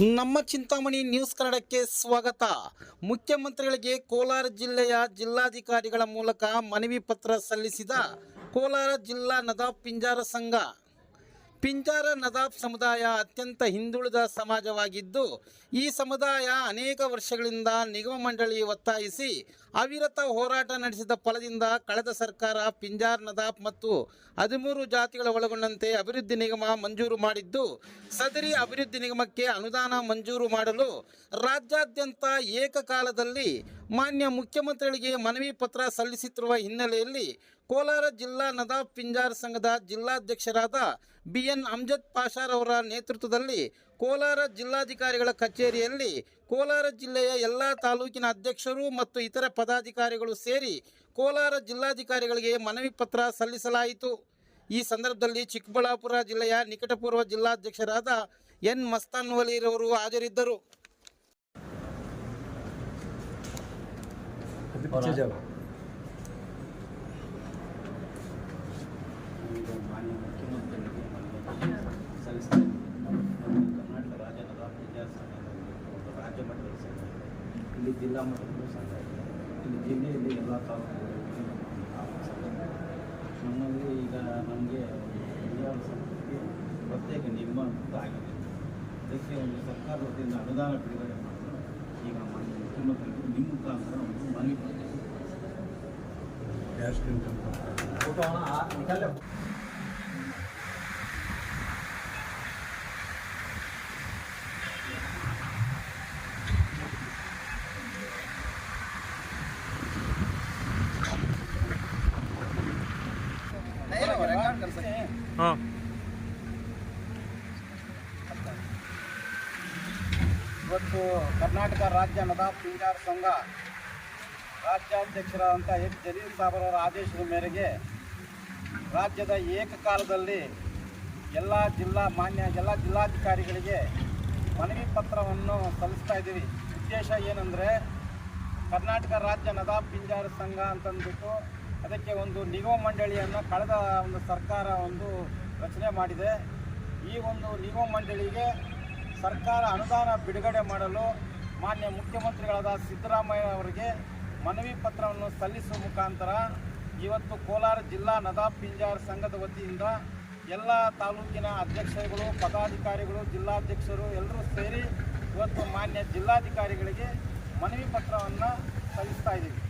ನಮ್ಮ ಚಿಂತಾಮಣಿ ನ್ಯೂಸ್ ಕನ್ನಡಕ್ಕೆ ಸ್ವಾಗತ. ಮುಖ್ಯಮಂತ್ರಿಗಳಿಗೆ ಕೋಲಾರ ಜಿಲ್ಲೆಯ ಜಿಲ್ಲಾಧಿಕಾರಿಗಳ ಮೂಲಕ ಮನವಿ ಪತ್ರ ಸಲ್ಲಿಸಿದ ಕೋಲಾರ ಜಿಲ್ಲಾ ನದಾಬ್ ಪಿಂಜಾರ ಸಂಘ. ಪಿಂಜಾರ ನದಾಫ್ ಸಮುದಾಯ ಅತ್ಯಂತ ಹಿಂದುಳಿದ ಸಮಾಜವಾಗಿದ್ದು, ಈ ಸಮುದಾಯ ಅನೇಕ ವರ್ಷಗಳಿಂದ ನಿಗಮ ಮಂಡಳಿ ಒತ್ತಾಯಿಸಿ ಅವಿರತ ಹೋರಾಟ ನಡೆಸಿದ ಫಲದಿಂದ ಕಳೆದ ಸರ್ಕಾರ ಪಿಂಜಾರ್ ನದಾಫ್ ಮತ್ತು ಹದಿಮೂರು ಜಾತಿಗಳ ಒಳಗೊಂಡಂತೆ ಅಭಿವೃದ್ಧಿ ನಿಗಮ ಮಂಜೂರು ಮಾಡಿದ್ದು, ಸದರಿ ಅಭಿವೃದ್ಧಿ ನಿಗಮಕ್ಕೆ ಅನುದಾನ ಮಂಜೂರು ಮಾಡಲು ರಾಜ್ಯಾದ್ಯಂತ ಏಕಕಾಲದಲ್ಲಿ ಮಾನ್ಯ ಮುಖ್ಯಮಂತ್ರಿಗಳಿಗೆ ಮನವಿ ಪತ್ರ ಸಲ್ಲಿಸುತ್ತಿರುವ ಹಿನ್ನೆಲೆಯಲ್ಲಿ ಕೋಲಾರ ಜಿಲ್ಲಾ ನದಾಫ್ ಪಿಂಜಾರ್ ಸಂಘದ ಜಿಲ್ಲಾಧ್ಯಕ್ಷರಾದ ಬಿ ಎನ್ ಅಮ್ಜದ್ ಪಾಷಾರ್ ಅವರ ನೇತೃತ್ವದಲ್ಲಿ ಕೋಲಾರ ಜಿಲ್ಲಾಧಿಕಾರಿಗಳ ಕಚೇರಿಯಲ್ಲಿ ಕೋಲಾರ ಜಿಲ್ಲೆಯ ಎಲ್ಲ ತಾಲೂಕಿನ ಅಧ್ಯಕ್ಷರು ಮತ್ತು ಇತರ ಪದಾಧಿಕಾರಿಗಳು ಸೇರಿ ಕೋಲಾರ ಜಿಲ್ಲಾಧಿಕಾರಿಗಳಿಗೆ ಮನವಿ ಪತ್ರ ಸಲ್ಲಿಸಲಾಯಿತು. ಈ ಸಂದರ್ಭದಲ್ಲಿ ಚಿಕ್ಕಬಳ್ಳಾಪುರ ಜಿಲ್ಲೆಯ ನಿಕಟಪೂರ್ವ ಜಿಲ್ಲಾಧ್ಯಕ್ಷರಾದ ಎನ್ ಮಸ್ತಾನ್ ವಲೀರವರು ಹಾಜರಿದ್ದರು ಈಗ ಮಾನ್ಯ ಮುಖ್ಯಮಂತ್ರಿಗಳಿಗೆ ಮನವಿ ಸಲ್ಲಿಸ್ತಾರೆ ಕರ್ನಾಟಕ ರಾಜ್ಯದ ನದಾಫ್ ವಿದ್ಯಾರ್ಥಿ ಸಂಘ ಅಂತ ಒಂದು ರಾಜ್ಯ ಮಟ್ಟದ ಸಂಘ ಇಲ್ಲಿ ಜಿಲ್ಲಾ ಮಟ್ಟದ ಸಂಘ ಇದೆ ಇಲ್ಲಿ ಜಿಲ್ಲೆಯಲ್ಲಿ ಎಲ್ಲ ತಾಲೂಕುಗಳು. ನಮ್ಮಲ್ಲಿ ಈಗ ನಮಗೆ ವಿದ್ಯಾರ್ಥಿ ಸಂಘಕ್ಕೆ ಪ್ರತ್ಯೇಕ ನಿಗಮ ಅಂತ ಆಗಿದೆ. ಅದಕ್ಕೆ ಒಂದು ಸರ್ಕಾರ ವತಿಯಿಂದ ಅನುದಾನ ಬಿಡುಗಡೆ ಮಾಡಲು ಈಗ ಮಾನ್ಯ ಮುಖ್ಯಮಂತ್ರಿಗಳು ನಿಮ್ಮ ಮುಖಾಂತರ ಒಂದು ಮನವಿ ಪತ್ರ डैश ಹಾಂ. ಇವತ್ತು ಕರ್ನಾಟಕ ರಾಜ್ಯ ನದಾ ಪಿಂಗಾರ ಸಂಘ ರಾಜ್ಯಾಧ್ಯಕ್ಷರಾದಂಥ ಎಚ್. ಜಲೀಲ್ ಸಾಬರವರ ಆದೇಶದ ಮೇರೆಗೆ ರಾಜ್ಯದ ಏಕಕಾಲದಲ್ಲಿ ಎಲ್ಲ ಜಿಲ್ಲಾ ಮಾನ್ಯ, ಎಲ್ಲ ಜಿಲ್ಲಾಧಿಕಾರಿಗಳಿಗೆ ಮನವಿ ಪತ್ರವನ್ನು ಸಲ್ಲಿಸ್ತಾ ಇದ್ದೀವಿ. ಉದ್ದೇಶ ಏನಂದರೆ ಕರ್ನಾಟಕ ರಾಜ್ಯ ನದಾಬ್ ಪಿಂಜಾರ ಸಂಘ ಅಂತಂದ್ಬಿಟ್ಟು ಅದಕ್ಕೆ ಒಂದು ನಿಗಮ ಮಂಡಳಿಯನ್ನು ಕಳೆದ ಒಂದು ಸರ್ಕಾರ ಒಂದು ರಚನೆ ಮಾಡಿದೆ. ಈ ಒಂದು ನಿಗಮ ಮಂಡಳಿಗೆ ಸರ್ಕಾರ ಅನುದಾನ ಬಿಡುಗಡೆ ಮಾಡಲು ಮಾನ್ಯ ಮುಖ್ಯಮಂತ್ರಿಗಳಾದ ಸಿದ್ದರಾಮಯ್ಯ ಅವರಿಗೆ ಮನವಿ ಪತ್ರವನ್ನು ಸಲ್ಲಿಸುವ ಮುಖಾಂತರ ಇವತ್ತು ಕೋಲಾರ ಜಿಲ್ಲಾ ನದಾಫ್ ಪಿಂಜಾರ್ ಸಂಘದ ವತಿಯಿಂದ ಎಲ್ಲ ತಾಲೂಕಿನ ಅಧ್ಯಕ್ಷರುಗಳು, ಪದಾಧಿಕಾರಿಗಳು, ಜಿಲ್ಲಾಧ್ಯಕ್ಷರು ಎಲ್ಲರೂ ಸೇರಿ ಇವತ್ತು ಮಾನ್ಯ ಜಿಲ್ಲಾಧಿಕಾರಿಗಳಿಗೆ ಮನವಿ ಪತ್ರವನ್ನು ಸಲ್ಲಿಸ್ತಾ ಇದ್ದೀವಿ.